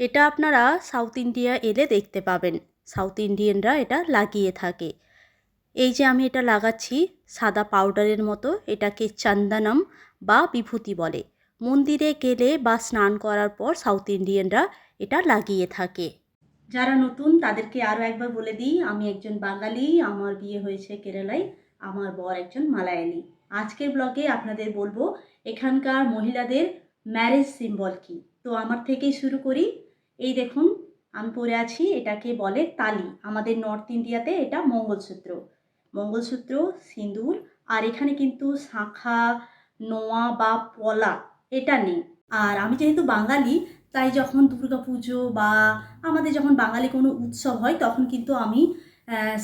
এটা আপনারা south India এলে দেখতে পাবেন। সাউথ ইন্ডিয়ানরা এটা লাগিয়ে থাকে। এই যে আমি এটা লাগাচ্ছি, সাদা পাউডারের মতো, এটাকে চন্দনম বা বিভূতি বলে। মন্দিরে গেলে বা স্নান করার পর সাউথ ইন্ডিয়ানরা এটা লাগিয়ে থাকে। যারা নতুন, তাদেরকে আরও একবার বলে দিই, আমি একজন বাঙালি, আমার বিয়ে হয়েছে কেরালায়, আমার বর একজন মালায়ালি। আজকের ব্লগে আপনাদের বলব, এখানকার মহিলাদের ম্যারেজ সিম্বল কি? তো আমার থেকেই শুরু করি। এই দেখুন, আমি পরে আছি, এটাকে বলে তালি। আমাদের নর্থ ইন্ডিয়াতে এটা মঙ্গলসূত্র। মঙ্গলসূত্র সিঁদুর আর এখানে কিন্তু শাঁখা, নোয়া বা পলা, এটা নেই। আর আমি যেহেতু বাঙালি, তাই যখন পুজো বা আমাদের যখন বাঙালি কোনো উৎসব হয়, তখন কিন্তু আমি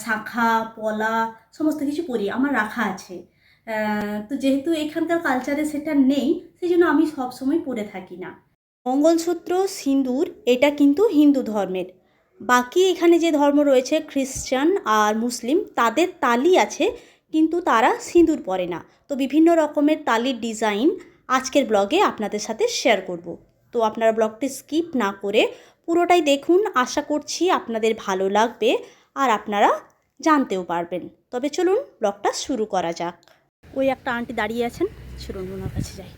শাঁখা, পলা সমস্ত কিছু পরি, আমার রাখা আছে। তো যেহেতু এখানকার কালচারে সেটা নেই সেই জন্য আমি সবসময় পরে থাকি না। মঙ্গলসূত্র সিঁদুর এটা কিন্তু হিন্দু ধর্মের। বাকি এখানে যে ধর্ম রয়েছে, খ্রিস্টান আর মুসলিম, তাদের তালি আছে, কিন্তু তারা সিঁদুর পরে না। তো বিভিন্ন রকমের তালির ডিজাইন আজকের ব্লগে আপনাদের সাথে শেয়ার করব। তো আপনারা ব্লগটি স্কিপ না করে পুরোটাই দেখুন, আশা করছি আপনাদের ভালো লাগবে আর আপনারা জানতেও পারবেন। তবে চলুন ব্লগটা শুরু করা যাক। ওই একটা আন্টি দাঁড়িয়ে আছেন, চলুন ওনার কাছে যাই।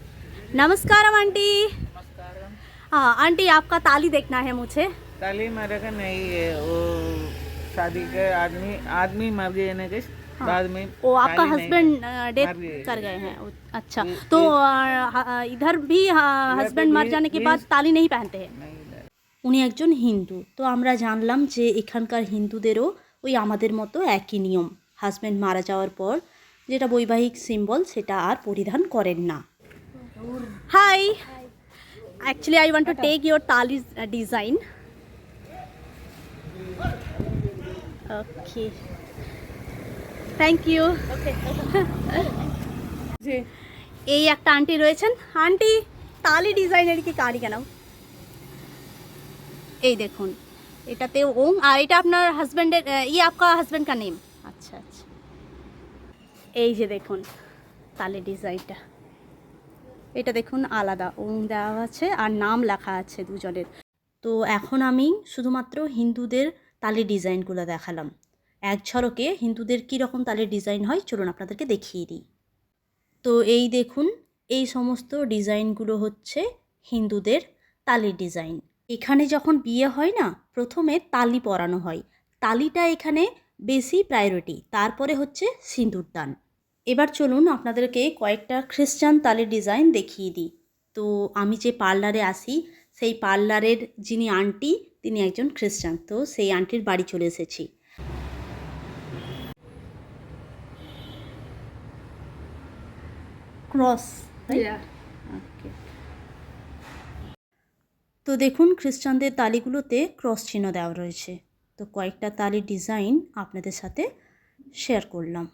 নমস্কার আন্টি। हाँ आंटी आपका ताली देखना है मुझे तालीम मेरे का नहीं है वो शादी के आदमी आदमी मर गए के बाद में वो आपका ताली नहीं- हस्बैंड डेथ मर गए। कर गए हैं वो- अच्छा ये- तो ये- अ, अ, इधर भी हस्बैंड मर भी- जाने के भी- बाद ताली नहीं पहनते हैं नहीं इधर। উনি একজন হিন্দু তো আমরা জানলাম যে এখানকার হিন্দুদেরও ওই আমাদের মতো একই নিয়ম হাজব্যান্ড মারা যাওয়ার পর যেটা বৈবাহিক সিম্বল সেটা আর পরিধান করেন না hi actually I want to take your তালি ডিজাইন ওকে থ্যাংক ইউ এই একটা আন্টি রয়েছেন। আন্টি তালি ডিজাইনের কি কারি কেন? এই দেখুন এটাতে ওং আর এটা আপনার হাজব্যান্ডের ই আপকা হাজব্যান্ড কা নেম আচ্ছা আচ্ছা। এই যে দেখুন তালে ডিজাইনটা। এটা দেখুন আলাদা ওং দেওয়া আছে আর নাম লেখা আছে দুজনের। তো এখন আমি শুধুমাত্র হিন্দুদের তালি ডিজাইনগুলো দেখালাম। এক ঝলকে হিন্দুদের কী রকম তালের ডিজাইন হয় চলুন আপনাদেরকে দেখিয়ে দিই। তো এই দেখুন, এই সমস্ত ডিজাইনগুলো হচ্ছে হিন্দুদের তালির ডিজাইন। এখানে যখন বিয়ে হয় না, প্রথমে তালি পরানো হয়। তালিটা এখানে বেশি প্রায়োরিটি তারপরে হচ্ছে সিঁদুরদান। এবার চলুন আপনাদেরকে কয়েকটা খ্রিস্টান তালির ডিজাইন দেখিয়ে দিই। তো আমি যে পার্লারে আসি সেই পার্লারের যিনি আন্টি তিনি একজন খ্রিস্টান তো সেই আন্টির বাড়ি চলে এসেছি। ক্রস তো দেখুন খ্রিস্টানদের তালিগুলোতে ক্রস চিহ্ন দেওয়া রয়েছে। তো কয়েকটা তালির ডিজাইন আপনাদের সাথে শেয়ার করলাম।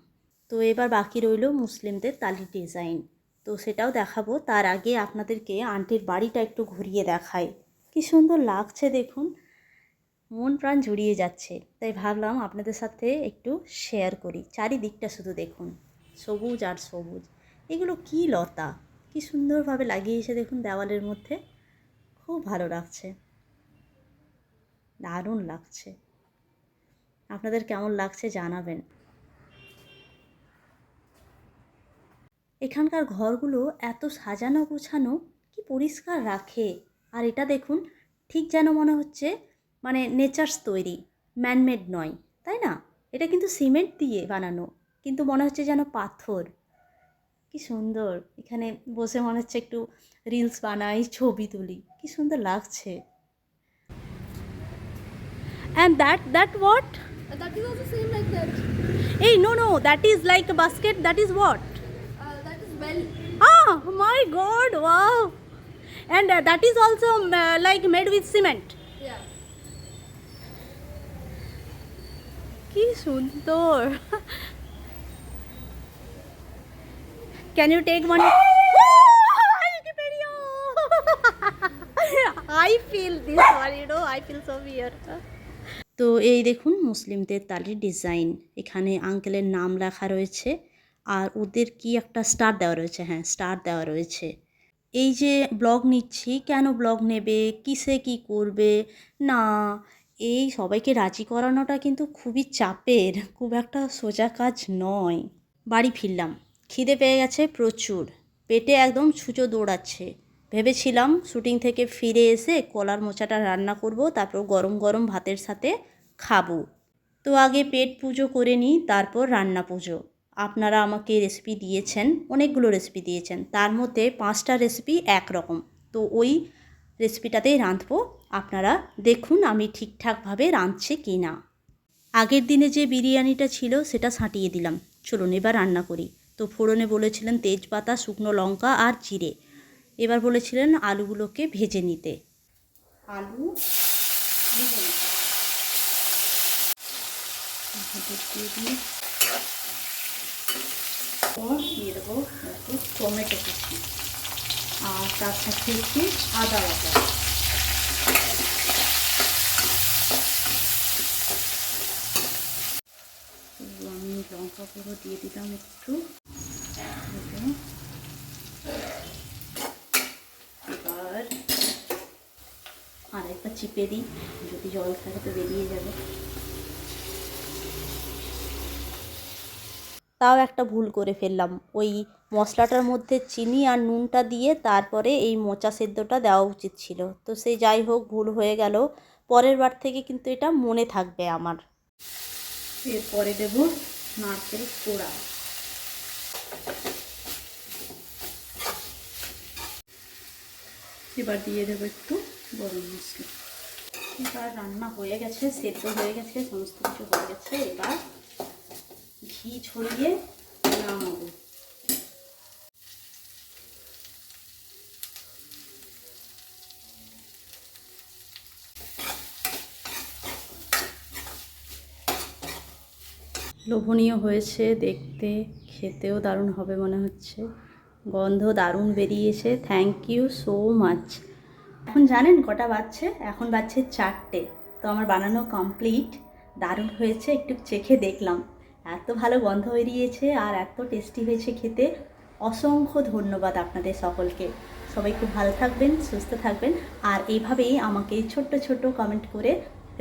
তো এবার বাকি রইল মুসলিমদের তালির ডিজাইন তো সেটাও দেখাবো। তার আগে আপনাদেরকে আন্টির বাড়িটা একটু ঘুরিয়ে দেখাই। কি সুন্দর লাগছে দেখুন। মন প্রাণ জুড়িয়ে যাচ্ছে। তাই ভাবলাম আপনাদের সাথে একটু শেয়ার করি। চারিদিকটা শুধু দেখুন। সবুজ আর সবুজ। এগুলো কি লতা? কি সুন্দরভাবে লাগিয়েছে দেখুন দেওয়ালের মধ্যে। খুব ভালো লাগছে। দারুণ লাগছে। আপনাদের কেমন লাগছে জানাবেন। এখানকার ঘরগুলো এত সাজানো গোছানো কি পরিষ্কার রাখে। আর এটা দেখুন ঠিক যেন মনে হচ্ছে মানে নেচার্স তৈরি ম্যানমেড নয় তাই না? এটা কিন্তু সিমেন্ট দিয়ে বানানো কিন্তু মনে হচ্ছে যেন পাথর। কি সুন্দর এখানে বসে মনে হচ্ছে একটু রিলস বানাই ছবি তুলি কি সুন্দর লাগছে। And that that what same like that. এই no no that is like basket that is what well. Ah, my God! Wow! And uh, that is also um, uh, like made with cement. Yeah. কি সুন্দর can you take one I feel this one I feel so bear তো এই দেখুন মুসলিমদের তালির design এখানে আঙ্কেলের নাম লেখা রয়েছে আর ওদের কি একটা স্টার দেওয়া রয়েছে হ্যাঁ স্টার দেওয়া রয়েছে। এই যে ব্লগ নিচ্ছি, কেন ব্লগ নেবে, কিসে কি করবে? না, এই সবাইকে রাজি করানোটা কিন্তু খুবই চাপের, খুব একটা সোজা কাজ নয়। বাড়ি ফিরলাম, খিদে পেয়ে গেছে প্রচুর, পেটে একদম ছুঁচো দৌড়াচ্ছে। ভেবেছিলাম শুটিং থেকে ফিরে এসে কলার মোচাটা রান্না করব, তারপর গরম গরম ভাতের সাথে খাব। তো আগে পেট পুজো করে নিই, তারপর রান্না পুজো। আপনারা আমাকে রেসিপি দিয়েছেন, অনেকগুলো রেসিপি দিয়েছেন। তার মধ্যে পাঁচটা রেসিপি একরকম। তো ওই রেসিপিটাতেই রাঁধবো। আপনারা দেখুন আমি ঠিকঠাকভাবে রাঁধছি কি না আগের দিনে যে বিরিয়ানিটা ছিল, সেটা ছাঁটিয়ে দিলাম। চলুন এবার রান্না করি। তো ফোড়নে বলেছিলেন তেজপাতা, শুকনো লঙ্কা আর জিরে। এবার বলেছিলেন আলুগুলোকে ভেজে নিতে। আলু ভেজে নিতে। এবার দিয়ে দেবো টমেটো কুচি। আর তার সাথে একটু আদা বাটা। আমি লঙ্কা গুঁড়ো দিয়ে দিলাম একটু। এবার আর একটা চিপে দিই। যদি জল থাকে তো বেরিয়ে যাবে। তাও একটা ভুল করে ফেললাম। ওই মশলাটার মধ্যে চিনি আর নুনটা দিয়ে তারপরে এই মোচা সেদ্ধটা দেওয়া উচিত ছিল। তো সেই যাই হোক, ভুল হয়ে গেল। পরের বার থেকে কিন্তু এটা মনে থাকবে আমার। এরপরে দেব নারকেল কোড়া। এবার দিয়ে দেবো একটু গরম মশলা। এবার রান্না হয়ে গেছে, সেদ্ধ হয়ে গেছে, সমস্ত কিছু হয়ে গেছে। এবার ঘি ছড়িয়ে নামাবো। লোভনীয় হয়েছে দেখতে, খেতেও দারুণ হবে মনে হচ্ছে। গন্ধ দারুণ বেরিয়েছে থ্যাংক ইউ সো মাচ এখন জানেন কটা বাজছে? এখন বাজছে চারটে। তো আমার বানানো কমপ্লিট দারুণ হয়েছে, একটু চেখে দেখলাম। এত ভালো গন্ধ বেরিয়েছে আর এত টেস্টি হয়েছে খেতে। অসংখ্য ধন্যবাদ আপনাদের সকলকে। সবাই খুব ভালো থাকবেন, সুস্থ থাকবেন আর এইভাবেই আমাকে ছোট্ট ছোট্ট কমেন্ট করে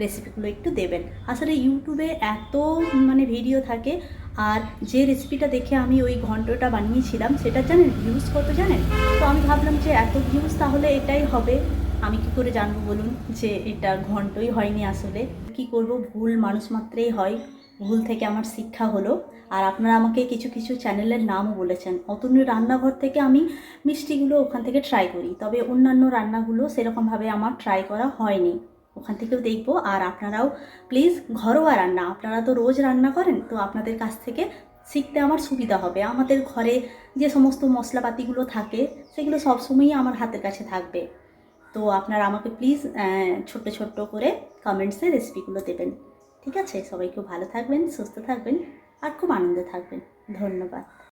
রেসিপিগুলো একটু দেবেন। আসলে ইউটিউবে এত মানে ভিডিও থাকে আর যে রেসিপিটা দেখে আমি ওই ঘন্টটা বানিয়েছিলাম সেটা জানেন ভিউজ কত জানেন? তো আমি ভাবলাম যে এত ভিউজ তাহলে এটাই হবে। আমি কি করে জানব বলুন যে এটা ঘন্টই হয়নি আসলে? কি করব? ভুল মানুষ মাত্রেই হয়। ভুল থেকে আমার শিক্ষা হলো। আর আপনারা আমাকে কিছু কিছু চ্যানেলের নামও বলেছেন। অতনু রান্নাঘর থেকে আমি মিষ্টিগুলো ওখান থেকে ট্রাই করি। তবে অন্যান্য রান্নাগুলো সেরকমভাবে আমার ট্রাই করা হয়নি। ওখান থেকেও দেখব। আর আপনারাও প্লিজ ঘরোয়া রান্না। আপনারা তো রোজ রান্না করেন, তো আপনাদের কাছ থেকে শিখতে আমার সুবিধা হবে। আমাদের ঘরে যে সমস্ত মশলাপাতিগুলো থাকে, সেগুলো সবসময়ই আমার হাতের কাছে থাকবে। তো আপনারা আমাকে প্লিজ ছোট্ট ছোট্ট করে কমেন্টসে রেসিপিগুলো দেবেন। ঠিক আছে? সবাই খুব ভালো থাকবেন সুস্থ থাকবেন আর খুব আনন্দে থাকবেন। ধন্যবাদ।